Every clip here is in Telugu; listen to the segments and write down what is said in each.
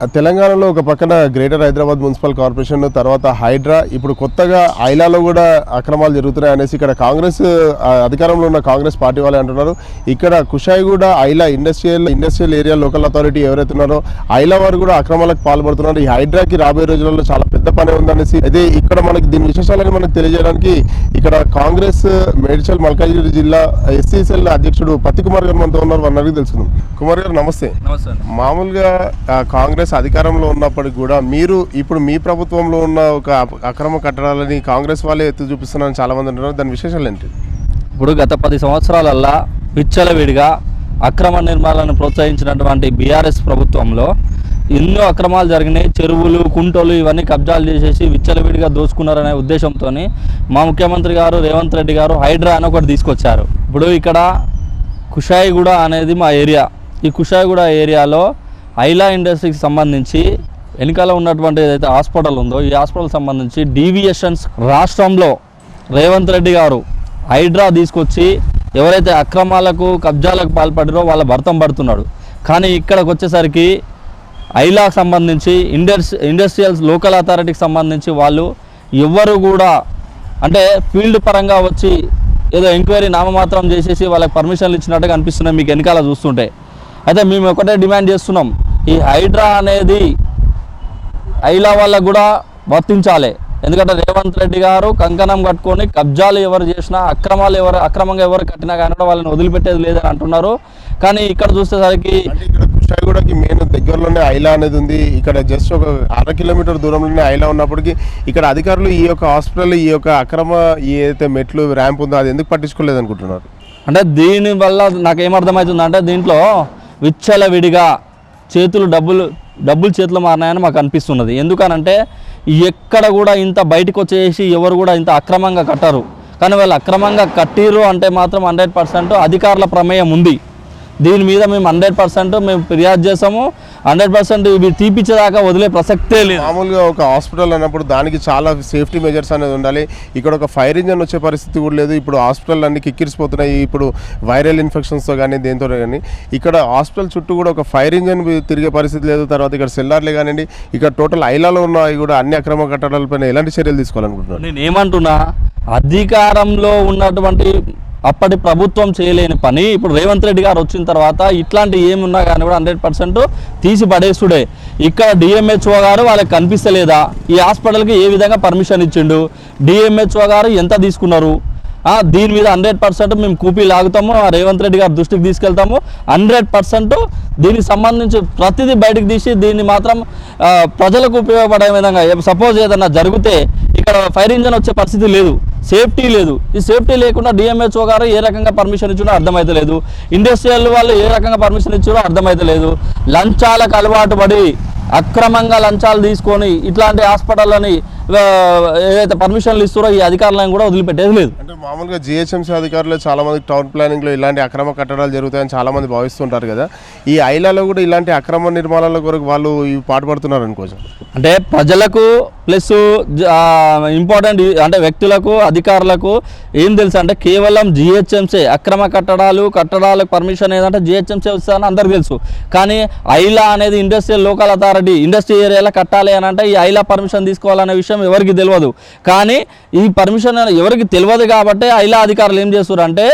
తెలంగాణలో ఒక పక్కన గ్రేటర్ హైదరాబాద్ మున్సిపల్ కార్పొరేషన్ తర్వాత హైడ్రా. ఇప్పుడు కొత్తగా ఐలాలో కూడా అక్రమాలు జరుగుతున్నాయి అనేసి ఇక్కడ కాంగ్రెస్ అధికారంలో ఉన్న కాంగ్రెస్ పార్టీ వాళ్ళే అంటున్నారు. ఇక్కడ Kushaiguda IALA industrial industrial area local authority ఎవరైతే ఉన్నారో ఐలా వారు కూడా అక్రమాలకు పాల్పడుతున్నారు. ఈ హైడ్రాకి రాబోయే రోజులలో చాలా పెద్ద పని ఉందనేసి అయితే ఇక్కడ మనకి దీని విశేషాలను మనకు తెలియజేయడానికి ఇక్కడ కాంగ్రెస్ మేడ్చల్ మల్కాజ్గిరి జిల్లా ఎస్సీసీఎల్ అధ్యక్షుడు పత్తి కుమార్ గారు మనతో ఉన్నారు. వారిని అడిగి తెలుసుకుందాం. కుమార్ గారు నమస్తే. మామూలుగా ఆ, కాంగ్రెస్ అధికారంలో ఉన్నప్పటికి కూడా మీరు ఇప్పుడు మీ ప్రభుత్వంలో ఉన్న ఒక అక్రమ కట్టడాలని కాంగ్రెస్ వాళ్ళే ఎత్తి చూపిస్తున్నారని చాలామంది అంటున్నారు. దాని విశేషాలు ఏంటి? ఇప్పుడు గత పది సంవత్సరాలల్లా విచ్చలవిడిగా అక్రమ నిర్మాణాలను ప్రోత్సహించినటువంటి బీఆర్ఎస్ ప్రభుత్వంలో ఎన్నో అక్రమాలు జరిగినాయి. చెరువులు కుంటలు ఇవన్నీ కబ్జాలు చేసేసి విచ్చలవిడిగా దోచుకున్నారనే ఉద్దేశంతో మా ముఖ్యమంత్రి గారు రేవంత్ రెడ్డి గారు హైడ్రా అని ఒకటి తీసుకొచ్చారు. ఇప్పుడు ఇక్కడ కుషాయిగూడ అనేది మా ఏరియా. ఈ కుషాయిగూడ ఏరియాలో ఐలా ఇండస్ట్రీకి సంబంధించి వెనకాల ఉన్నటువంటి ఏదైతే హాస్పిటల్ ఉందో ఈ హాస్పిటల్ సంబంధించి డీవియేషన్స్ రాష్ట్రంలో రేవంత్ రెడ్డి గారు హైడ్రా తీసుకొచ్చి ఎవరైతే అక్రమాలకు కబ్జాలకు పాల్పడారో వాళ్ళ భర్తం పడుతున్నాడు. కానీ ఇక్కడికి వచ్చేసరికి ఐలాకు సంబంధించి ఇండస్ ఇండస్ట్రియల్స్ లోకల్ అథారిటీకి సంబంధించి వాళ్ళు ఎవ్వరు కూడా అంటే ఫీల్డ్ పరంగా వచ్చి ఏదో ఎంక్వైరీ నామమాత్రం చేసేసి వాళ్ళకి పర్మిషన్లు ఇచ్చినట్టుగా అనిపిస్తున్నాయి మీకు వెనకాల చూస్తుంటే. అయితే మేము ఒకటే డిమాండ్ చేస్తున్నాం. ఈ హైడ్రా అనేది ఐలా వాళ్ళకు కూడా వర్తించాలి. ఎందుకంటే రేవంత్ రెడ్డి గారు కంకణం కట్టుకొని కబ్జాలు ఎవరు చేసినా అక్రమాలు ఎవరు అక్రమంగా ఎవరు కట్టినా కానీ కూడా వాళ్ళని వదిలిపెట్టేది లేదని అంటున్నారు. కానీ ఇక్కడ చూసేసరికి కుషాయిగూడకి మెయిన్ దగ్గరలోనే ఐలా అనేది ఉంది. ఇక్కడ జస్ట్ ఒక అర కిలోమీటర్ దూరంలోనే ఐలా ఉన్నప్పటికీ ఇక్కడ అధికారులు ఈ యొక్క హాస్పిటల్ ఈ యొక్క అక్రమ ఏదైతే మెట్లు ర్యాంప్ ఉందో అది ఎందుకు పట్టించుకోలేదు అనుకుంటున్నారు అంటే దీని వల్ల నాకు ఏమర్థమవుతుంది అంటే దీంట్లో విచ్చలవిడిగా చేతులు డబ్బులు డబ్బులు చేతులు మారినాయని మాకు అనిపిస్తున్నది. ఎందుకనంటే ఎక్కడ కూడా ఇంత బయటకు వచ్చేసి ఎవరు కూడా ఇంత అక్రమంగా కట్టరు. కానీ వాళ్ళు అక్రమంగా కట్టిరు అంటే మాత్రం హండ్రెడ్ పర్సెంట్ అధికారుల ప్రమేయం ఉంది. దీని మీద మేము హండ్రెడ్ పర్సెంట్ మేము ఫిర్యాదు చేసాము హండ్రెడ్ పర్సెంట్ ఇవి తీపిచ్చేదాకా వదిలే ప్రసక్తే లేదు. మామూలుగా ఒక హాస్పిటల్ అన్నప్పుడు దానికి చాలా సేఫ్టీ మెజర్స్ అనేది ఉండాలి. ఇక్కడ ఒక ఫైర్ ఇంజన్ వచ్చే పరిస్థితి కూడా లేదు. ఇప్పుడు హాస్పిటల్ అన్ని కిక్కిరిసిపోతున్నాయి. ఇప్పుడు వైరల్ ఇన్ఫెక్షన్స్తో కానీ దేంతో కానీ ఇక్కడ హాస్పిటల్ చుట్టూ కూడా ఒక ఫైర్ ఇంజన్ తిరిగే పరిస్థితి లేదు. తర్వాత ఇక్కడ సెల్లార్లే కానివ్వండి ఇక్కడ టోటల్ ఐలాలో ఉన్న కూడా అన్ని అక్రమ కట్టడాలపైన ఎలాంటి చర్యలు తీసుకోవాలనుకుంటున్నారు? నేను ఏమంటున్నా అధికారంలో ఉన్నటువంటి అప్పటి ప్రభుత్వం చేయలేని పని. ఇప్పుడు రేవంత్ రెడ్డి గారు వచ్చిన తర్వాత ఇట్లాంటి ఏమున్నా కానీ కూడా హండ్రెడ్ పర్సెంట్ తీసి పడేస్తుడే ఇక్కడ డిఎంహెచ్ఓ గారు వాళ్ళకి కనిపిస్తలేదా? ఈ హాస్పిటల్కి ఏ విధంగా పర్మిషన్ ఇచ్చిండు? డిఎంహెచ్ఓ గారు ఎంత తీసుకున్నారు? దీని మీద హండ్రెడ్ పర్సెంట్ మేము కూపీ లాగుతాము ఆ రేవంత్ రెడ్డి గారి దృష్టికి తీసుకెళ్తాము. హండ్రెడ్ పర్సెంట్ దీనికి సంబంధించి ప్రతిదీ బయటకు తీసి దీన్ని మాత్రం ప్రజలకు ఉపయోగపడే విధంగా సపోజ్ ఏదన్నా జరిగితే ఇక్కడ ఫైర్ ఇంజన్ వచ్చే పరిస్థితి లేదు. సేఫ్టీ లేదు. ఈ సేఫ్టీ లేకుండా డిఎంహెచ్ఓ గారు ఏ రకంగా పర్మిషన్ ఇచ్చారో అర్థమైతే లేదు. ఇండస్ట్రియల్ వాళ్ళు ఏ రకంగా పర్మిషన్ ఇచ్చారో అర్థమైతే లేదు. లంచాలకు అలవాటు పడి అక్రమంగా లంచాలు తీసుకొని ఇట్లాంటి హాస్పిటల్లని ఏదైతే పర్మిషన్లు ఇస్తారో ఈ అధికారులను కూడా వదిలిపెట్టేది లేదు. అంటే మామూలుగా జిహెచ్ఎంసీ అధికారులు చాలా మంది టౌన్ ప్లానింగ్లో ఇలాంటి అక్రమ కట్టడాలు జరుగుతాయని చాలా మంది భావిస్తుంటారు కదా. ఈ ఐలాలో కూడా ఇలాంటి అక్రమ నిర్మాణాల కొరకు వాళ్ళు పాటుపడుతున్నారు అనుకోవచ్చు అంటే ప్రజలకు ప్లస్ ఇంపార్టెంట్ అంటే వ్యక్తులకు అధికారులకు ఏం తెలుసు అంటే కేవలం జిహెచ్ఎంసీ అక్రమ కట్టడాలు కట్టడాలకు పర్మిషన్ ఏదంటే జిహెచ్ఎంసీ వస్తుందని అందరికి తెలుసు. కానీ ఐలా అనేది ఇండస్ట్రియల్ లోకల్ అథారిటీ ఇండస్ట్రీ ఏరియాలో కట్టాలి అని అంటే ఈ ఐలా పర్మిషన్ తీసుకోవాలనే విషయం ఎవరికి తెలియదు. కానీ ఈ పర్మిషన్ ఎవరికి తెలియదు కాబట్టి ఐలా అధికారులు ఏం చేస్తారు అంటే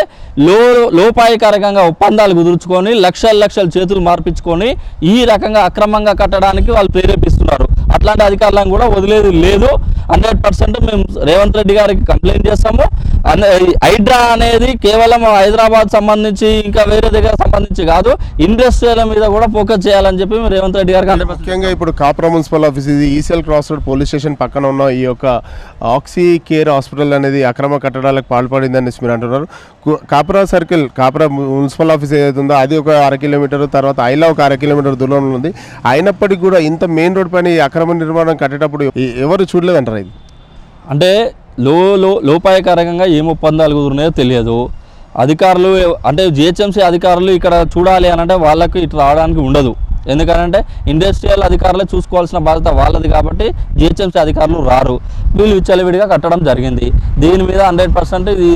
లో లోపాయకారకంగా ఒప్పందాలు కుదుర్చుకొని లక్షల లక్షల చేతులు మార్పించుకొని ఈ రకంగా అక్రమంగా కట్టడానికి వాళ్ళు ప్రేరేపిస్తున్నారు. అట్లాంటి అధికారులను కూడా వదిలేదు లేదు. హండ్రెడ్ పర్సెంట్ మేము రేవంత్ రెడ్డి గారికి కంప్లైంట్ చేస్తాము. హైడ్రా అనేది కేవలం హైదరాబాద్ సంబంధించి ఇంకా వేరే దగ్గర సంబంధించి కాదు ఇండస్ట్రియల్ మీద కూడా ఫోకస్ చేయాలని చెప్పి రేవంత్ రెడ్డి గారికి ముఖ్యంగా ఇప్పుడు కాప్రా మున్సిపల్ ఆఫీస్ ఇది ECL cross road police station పక్కన ఉన్న ఈ యొక్క ఆక్సీ కేర్ హాస్పిటల్ అనేది అక్రమ కట్టడాలకు పాల్పడిందని మీరు అంటున్నారు. Kapra circle Kapra municipal office ఏదైతే ఉందో అది ఒక అర కిలోమీటర్ తర్వాత ఐలా ఒక అర కిలోమీటర్ దూరంలో ఉంది. అయినప్పటికీ కూడా ఇంత మెయిన్ రోడ్ పైన ఈ అక్రమ నిర్మాణం కట్టేటప్పుడు ఎవరు చూడలేదంటారు ఇది? అంటే లో లో లోపాయకారకంగా ఏం ఒప్పందాలు కుదిరినాయో తెలియదు. అధికారులు అంటే జిహెచ్ఎంసీ అధికారులు ఇక్కడ చూడాలి అని అంటే వాళ్ళకు ఇటు రావడానికి ఉండదు. ఎందుకంటే ఇండస్ట్రియల్ అధికారులే చూసుకోవాల్సిన బాధ్యత వాళ్ళది కాబట్టి జిహెచ్ఎంసీ అధికారులు రారు. వీళ్ళు విచ్చలవిడిగా కట్టడం జరిగింది. దీని మీద హండ్రెడ్ పర్సెంట్ ఇది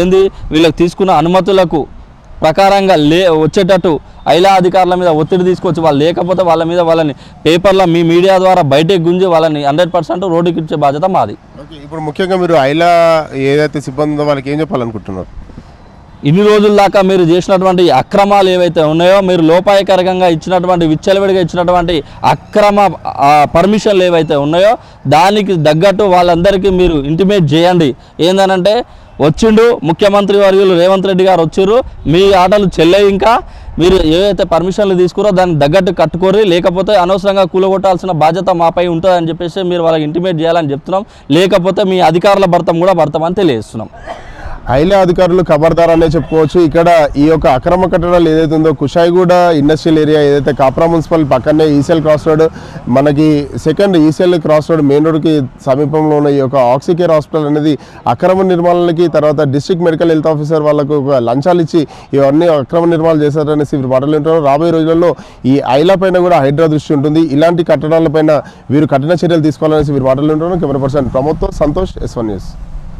ఏంది వీళ్ళకి తీసుకున్న అనుమతులకు ప్రకారంగా లే వచ్చేటట్టు ఐలా అధికారుల మీద ఒత్తిడి తీసుకొచ్చి వాళ్ళు లేకపోతే వాళ్ళ మీద వాళ్ళని పేపర్లో మీ మీడియా ద్వారా బయటకు గుంజి వాళ్ళని హండ్రెడ్ పర్సెంట్ రోడ్డుకి ఇచ్చే బాధ్యత మాది. ఇప్పుడు ముఖ్యంగా మీరు ఐలా ఏదైతే సిబ్బంది ఉందో వాళ్ళకి ఏం చెప్పాలనుకుంటున్నారు? ఇన్ని రోజుల దాకా మీరు చేసినటువంటి అక్రమాలు ఏవైతే ఉన్నాయో మీరు లోపాయకరంగా ఇచ్చినటువంటి విచ్చలవిడిగా ఇచ్చినటువంటి అక్రమ పర్మిషన్లు ఏవైతే ఉన్నాయో దానికి తగ్గట్టు వాళ్ళందరికీ మీరు ఇంటిమేట్ చేయండి. ఏందనంటే వచ్చిండు. ముఖ్యమంత్రి వర్యులు రేవంత్ రెడ్డి గారు వచ్చిర్రు. మీ ఆటలు చెల్లే ఇంకా. మీరు ఏవైతే పర్మిషన్లు తీసుకురో దాన్ని తగ్గట్టు కట్టుకోరి లేకపోతే అనవసరంగా కూలగొట్టాల్సిన బాధ్యత మాపై ఉంటుందని చెప్పేసి మీరు వాళ్ళకి ఇంటిమేట్ చేయాలని చెప్తున్నాం. లేకపోతే మీ అధికారుల భర్తం కూడా భర్తమని తెలియజేస్తున్నాం. ఐలా అధికారులు ఖబర్దార్ అనే చెప్పుకోవచ్చు. ఇక్కడ ఈ యొక్క అక్రమ కట్టడాలు ఏదైతే ఉందో కుషాయిగూడ ఇండస్ట్రియల్ ఏరియా ఏదైతే కాప్రా మున్సిపల్ పక్కనే ఈసెల్ క్రాస్ రోడ్ మనకి second ECIL cross road main రోడ్కి సమీపంలో ఉన్న ఈ యొక్క ఆక్సికేర్ హాస్పిటల్ అనేది అక్రమ నిర్మాణాలకి తర్వాత డిస్ట్రిక్ట్ మెడికల్ హెల్త్ ఆఫీసర్ వాళ్ళకు ఒక లంచాలు ఇచ్చి ఇవన్నీ అక్రమ నిర్మాణాలు చేశారనేసి వీరు మాటలు వింటున్నారు. రాబోయే రోజుల్లో ఈ ఐలా పైన కూడా హైడ్రా దృష్టి ఉంటుంది. ఇలాంటి కట్టడాలపైన వీరు కఠిన చర్యలు తీసుకోవాలనేసి వీరు మాటలు వింటున్నారు. కెమెరా పర్సన్ ప్రమోద్తో సంతోష్ ఎస్ వన్ న్యూస్.